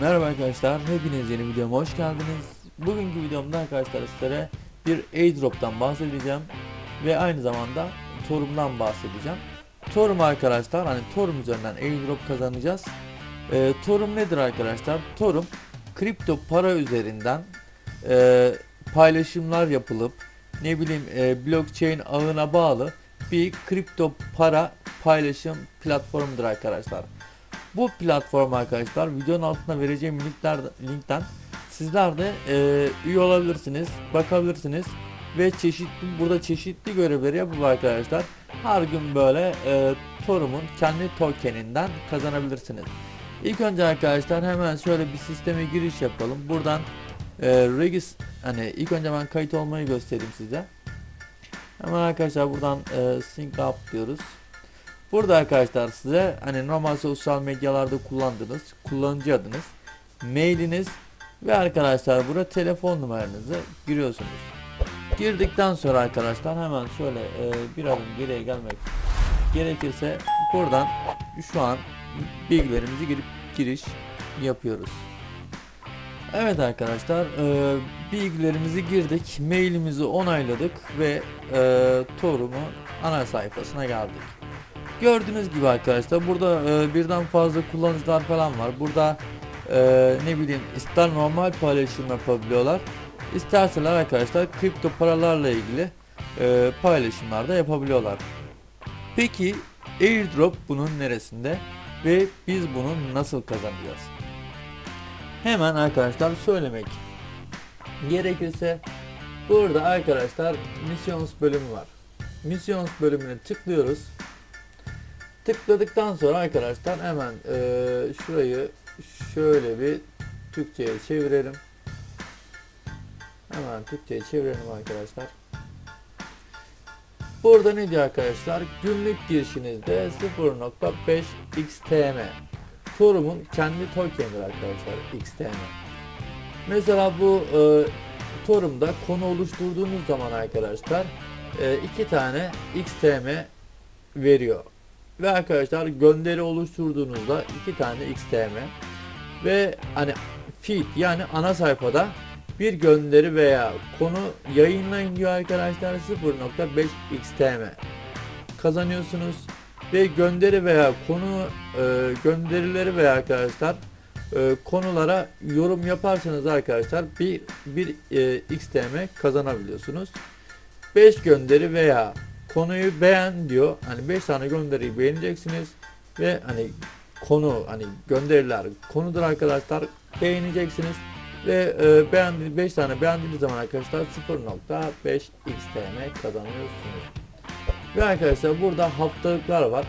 Merhaba arkadaşlar, hepiniz yeni videoma hoş geldiniz. Bugünkü videomda arkadaşlar sizlere bir airdrop'tan bahsedeceğim ve aynı zamanda Torum'dan bahsedeceğim. Torum arkadaşlar, hani Torum üzerinden airdrop kazanacağız. Ee, Torum nedir arkadaşlar? Torum kripto para üzerinden e, paylaşımlar yapılıp ne bileyim e, blockchain ağına bağlı bir kripto para paylaşım platformudur arkadaşlar. Bu platform arkadaşlar videonun altına vereceğim linkler, linkten sizler de e, üye olabilirsiniz, bakabilirsiniz ve çeşitli burada çeşitli görevleri yapıp arkadaşlar her gün böyle e, Torum'un kendi tokeninden kazanabilirsiniz. İlk önce arkadaşlar hemen şöyle bir sisteme giriş yapalım. Buradan e, regis hani ilk önce ben kayıt olmayı göstereyim size. Hemen arkadaşlar buradan e, sync up diyoruz. Burada arkadaşlar size hani normal sosyal medyalarda kullandığınız kullanıcı adınız, mailiniz ve arkadaşlar burada telefon numaranızı giriyorsunuz. Girdikten sonra arkadaşlar hemen şöyle e, bir adım geriye gelmek gerekirse buradan şu an bilgilerimizi girip giriş yapıyoruz. Evet arkadaşlar e, bilgilerimizi girdik, mailimizi onayladık ve e, Torum'un ana sayfasına geldik. Gördüğünüz gibi arkadaşlar burada e, birden fazla kullanıcılar falan var. Burada e, ne bileyim ister normal paylaşım yapabiliyorlar. İsterseler arkadaşlar kripto paralarla ilgili e, paylaşımlar da yapabiliyorlar. Peki airdrop bunun neresinde ve biz bunu nasıl kazanacağız? Hemen arkadaşlar söylemek gerekirse burada arkadaşlar missions bölümü var. Missions bölümüne tıklıyoruz. Tıkladıktan sonra arkadaşlar hemen eee, şurayı şöyle bir Türkçe'ye çevirelim. Hemen Türkçe'ye çevirelim arkadaşlar. Burada ne diyor arkadaşlar? Günlük girişinizde 0.5 XTM. Forum'un kendi tokenidir arkadaşlar XTM. Mesela bu e, Forum'da konu oluşturduğunuz zaman arkadaşlar e, iki tane XTM veriyor. Ve arkadaşlar gönderi oluşturduğunuzda iki tane XTM ve hani feed yani ana sayfada bir gönderi veya konu yayınlayın diyor arkadaşlar 0.5 XTM kazanıyorsunuz ve gönderi veya konu e, gönderileri veya arkadaşlar e, konulara yorum yaparsanız arkadaşlar bir bir e, XTM kazanabiliyorsunuz. 5 gönderi veya konuyu beğen diyor. Hani 5 tane gönderiyi beğeneceksiniz ve hani konu hani gönderiler konudur arkadaşlar beğeneceksiniz ve e, beğendi 5 tane beğendiğiniz zaman arkadaşlar 0.5 XTM kazanıyorsunuz. Ve arkadaşlar burada haftalıklar var.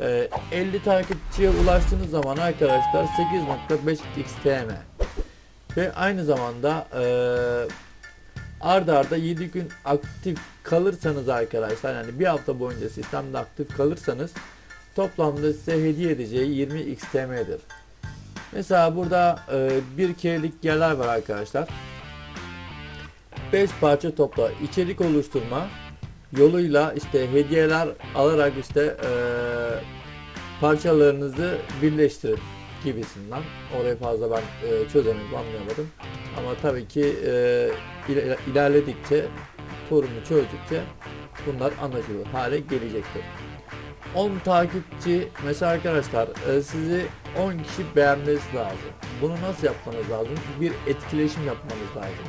E, 50 takipçiye ulaştığınız zaman arkadaşlar 8.5 XTM ve aynı zamanda e, arda arda 7 gün aktif kalırsanız arkadaşlar yani bir hafta boyunca sistemde aktif kalırsanız toplamda size hediye edeceği 20 XTM'dir. Mesela burada e, bir kerelik yerler var arkadaşlar. 5 parça topla içerik oluşturma yoluyla işte hediyeler alarak işte e, parçalarınızı birleştirin gibisinden. Orayı fazla ben e, çözemedim, anlayamadım. Ama tabii ki e, iler- ilerledikçe, sorunu çözdükçe bunlar anlaşılır hale gelecektir. 10 takipçi mesela arkadaşlar e, sizi 10 kişi beğenmesi lazım. Bunu nasıl yapmanız lazım? Bir etkileşim yapmanız lazım.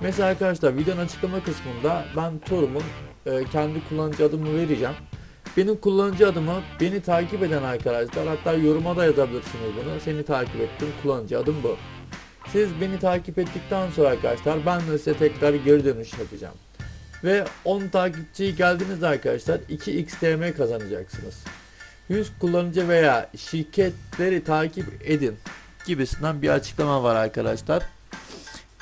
Mesela arkadaşlar videonun açıklama kısmında ben Torum'un e, kendi kullanıcı adımı vereceğim. Benim kullanıcı adımı beni takip eden arkadaşlar hatta yoruma da yazabilirsiniz bunu. Seni takip ettim kullanıcı adım bu. Siz beni takip ettikten sonra arkadaşlar ben de size tekrar geri dönüş yapacağım. Ve 10 takipçi geldiniz arkadaşlar 2 XTM kazanacaksınız. 100 kullanıcı veya şirketleri takip edin gibisinden bir açıklama var arkadaşlar.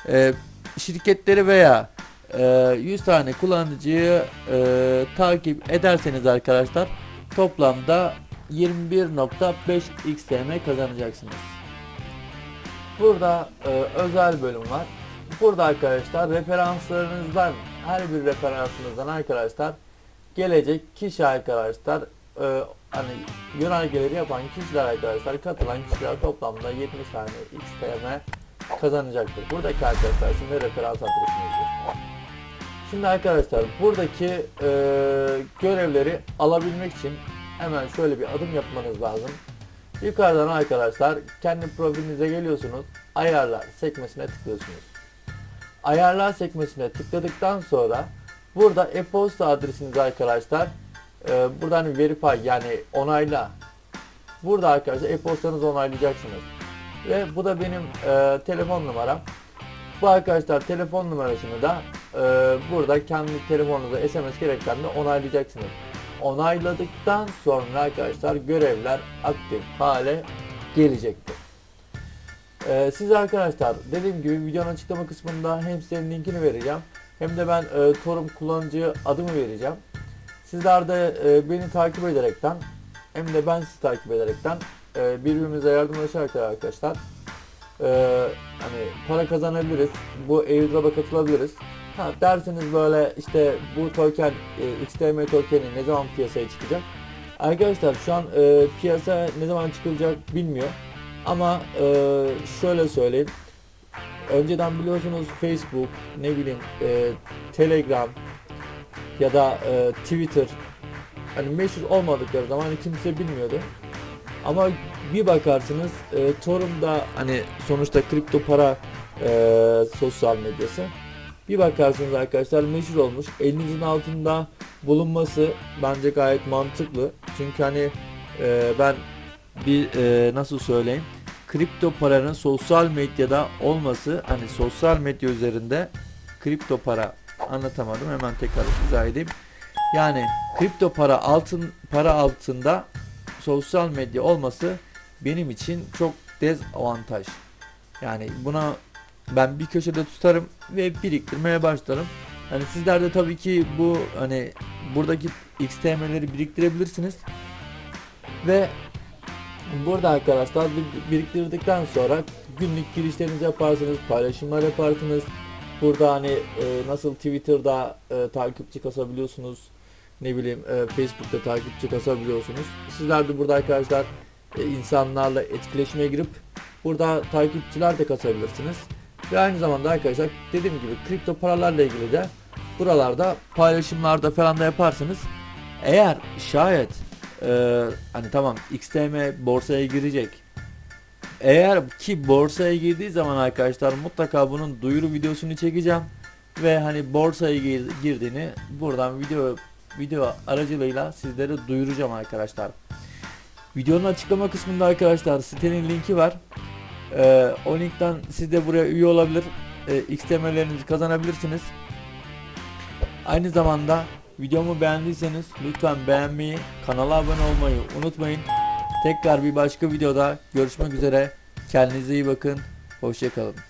Ee, şirketleri veya e, 100 tane kullanıcıyı e, takip ederseniz arkadaşlar toplamda 21.5 XTM kazanacaksınız. Burada e, özel bölüm var. Burada arkadaşlar referanslarınızdan her bir referansınızdan arkadaşlar gelecek kişi arkadaşlar e, hani yönergeleri yapan kişiler arkadaşlar katılan kişiler toplamda 70 tane XTM kazanacaktır. Buradaki arkadaşlar şimdi referans adresinizdir. Şimdi arkadaşlar buradaki e, görevleri alabilmek için hemen şöyle bir adım yapmanız lazım. Yukarıdan arkadaşlar kendi profilinize geliyorsunuz. Ayarlar sekmesine tıklıyorsunuz. Ayarlar sekmesine tıkladıktan sonra burada e-posta adresinizi arkadaşlar e, buradan verify yani onayla. Burada arkadaşlar e-postanızı onaylayacaksınız. Ve bu da benim e, telefon numaram. Bu arkadaşlar telefon numarasını da e, burada kendi telefonunuza SMS gerekten onaylayacaksınız. Onayladıktan sonra arkadaşlar görevler aktif hale gelecektir. E, siz arkadaşlar dediğim gibi videonun açıklama kısmında hem sitenin linkini vereceğim hem de ben e, Torum kullanıcı adımı vereceğim. Sizler de e, beni takip ederekten hem de ben sizi takip ederekten e, birbirimize yardımlaşarak arkadaşlar e, hani para kazanabiliriz. Bu airdrop'a katılabiliriz. Ha, derseniz böyle işte bu token e, XTM tokeni ne zaman piyasaya çıkacak? Arkadaşlar şu an e, piyasa ne zaman çıkılacak bilmiyor. Ama e, şöyle söyleyeyim. Önceden biliyorsunuz Facebook, ne bileyim e, Telegram ya da e, Twitter hani meşhur olmadıkları zaman hani kimse bilmiyordu. Ama bir bakarsınız e, Torum'da hani sonuçta kripto para e, sosyal medyası. Bir bakarsınız arkadaşlar meşhur olmuş. Elinizin altında bulunması bence gayet mantıklı. Çünkü hani e, ben bir e, nasıl söyleyeyim kripto paranın sosyal medyada olması hani sosyal medya üzerinde kripto para anlatamadım hemen tekrar izah edeyim. Yani kripto para altın para altında sosyal medya olması benim için çok dezavantaj. Yani buna ben bir köşede tutarım ve biriktirmeye başlarım. Hani sizler de tabii ki bu hani buradaki XTM'leri biriktirebilirsiniz. Ve burada arkadaşlar bir- biriktirdikten sonra günlük girişlerinizi yaparsınız, paylaşımlar yaparsınız. Burada hani e, nasıl Twitter'da e, takipçi kasabiliyorsunuz, ne bileyim e, Facebook'ta takipçi kasabiliyorsunuz. Sizler de burada arkadaşlar e, insanlarla etkileşime girip burada takipçiler de kasabilirsiniz. Ve aynı zamanda arkadaşlar dediğim gibi kripto paralarla ilgili de buralarda paylaşımlarda falan da yaparsınız. Eğer şayet e, hani tamam XTM borsaya girecek. Eğer ki borsaya girdiği zaman arkadaşlar mutlaka bunun duyuru videosunu çekeceğim ve hani borsaya gir- girdiğini buradan video video aracılığıyla sizlere duyuracağım arkadaşlar. Videonun açıklama kısmında arkadaşlar sitenin linki var. Ee, o linkten siz de buraya üye olabilir. Ee, XTM'lerinizi kazanabilirsiniz. Aynı zamanda videomu beğendiyseniz lütfen beğenmeyi, kanala abone olmayı unutmayın. Tekrar bir başka videoda görüşmek üzere. Kendinize iyi bakın. Hoşçakalın.